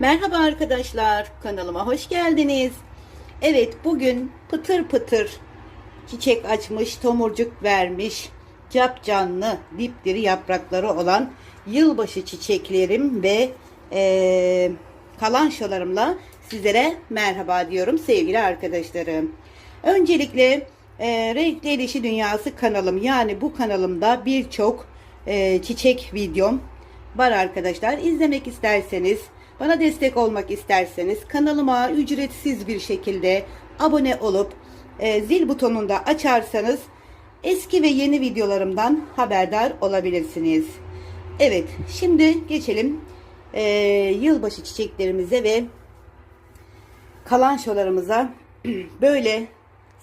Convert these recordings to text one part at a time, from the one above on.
Merhaba arkadaşlar, kanalıma hoş geldiniz. Evet, bugün pıtır pıtır çiçek açmış, tomurcuk vermiş, cap canlı, dipdiri yaprakları olan yılbaşı çiçeklerim ve eee kalançolarımla sizlere merhaba diyorum sevgili arkadaşlarım. Öncelikle eee Renkli El Dünyası kanalım yani bu kanalımda birçok eee, çiçek videom var arkadaşlar. İzlemek isterseniz, bana destek olmak isterseniz kanalıma ücretsiz bir şekilde abone olup e, zil butonunu da açarsanız eski ve yeni videolarımdan haberdar olabilirsiniz. Evet, şimdi geçelim e, yılbaşı çiçeklerimize ve kalançolarımıza böyle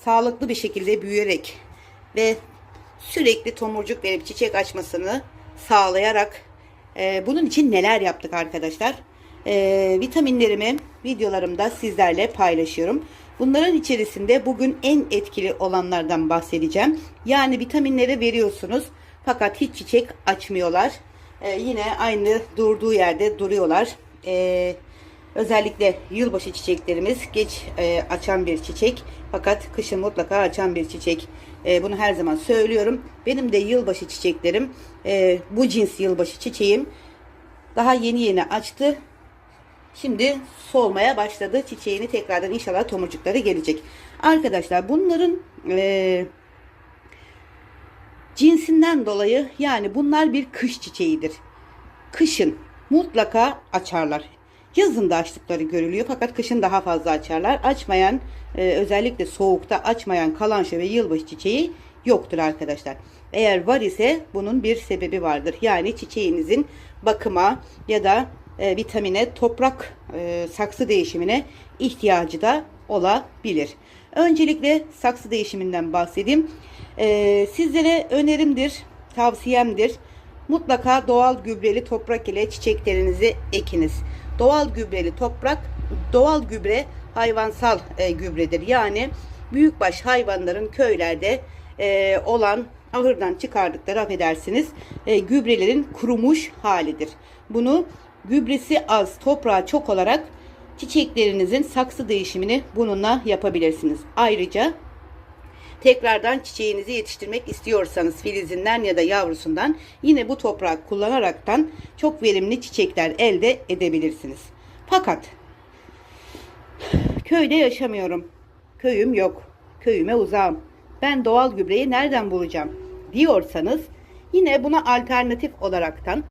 sağlıklı bir şekilde büyüyerek ve sürekli tomurcuk verip çiçek açmasını sağlayarak e, bunun için neler yaptık arkadaşlar? E, vitaminlerimi videolarımda sizlerle paylaşıyorum. Bunların içerisinde bugün en etkili olanlardan bahsedeceğim. Yani vitaminleri veriyorsunuz fakat hiç çiçek açmıyorlar. E, yine aynı durduğu yerde duruyorlar. E, Özellikle yılbaşı çiçeklerimiz geç e, açan bir çiçek fakat kışın mutlaka açan bir çiçek. E, bunu her zaman söylüyorum. Benim de yılbaşı çiçeklerim e, bu cins yılbaşı çiçeğim daha yeni yeni açtı. Şimdi solmaya başladı. Çiçeğini tekrardan inşallah tomurcukları gelecek. Arkadaşlar bunların e, cinsinden dolayı yani bunlar bir kış çiçeğidir. Kışın mutlaka açarlar. Yazın da açtıkları görülüyor fakat kışın daha fazla açarlar. Açmayan e, özellikle soğukta açmayan kalanço ve yılbaşı çiçeği yoktur arkadaşlar. Eğer var ise bunun bir sebebi vardır. Yani çiçeğinizin bakıma ya da e, vitamine, toprak e, saksı değişimine ihtiyacı da olabilir. Öncelikle saksı değişiminden bahsedeyim. E, sizlere önerimdir, tavsiyemdir. Mutlaka doğal gübreli toprak ile çiçeklerinizi ekiniz. Doğal gübreli toprak, doğal gübre hayvansal e, gübredir. Yani büyükbaş hayvanların köylerde olan ahırdan çıkardıkları affedersiniz gübrelerin kurumuş halidir. Bunu gübresi az, toprağı çok olarak çiçeklerinizin saksı değişimini bununla yapabilirsiniz. Ayrıca tekrardan çiçeğinizi yetiştirmek istiyorsanız filizinden ya da yavrusundan yine bu toprağı kullanaraktan çok verimli çiçekler elde edebilirsiniz. Fakat köyde yaşamıyorum. Köyüm yok. Köyüme uzağım. Ben doğal gübreyi nereden bulacağım diyorsanız yine buna alternatif olaraktan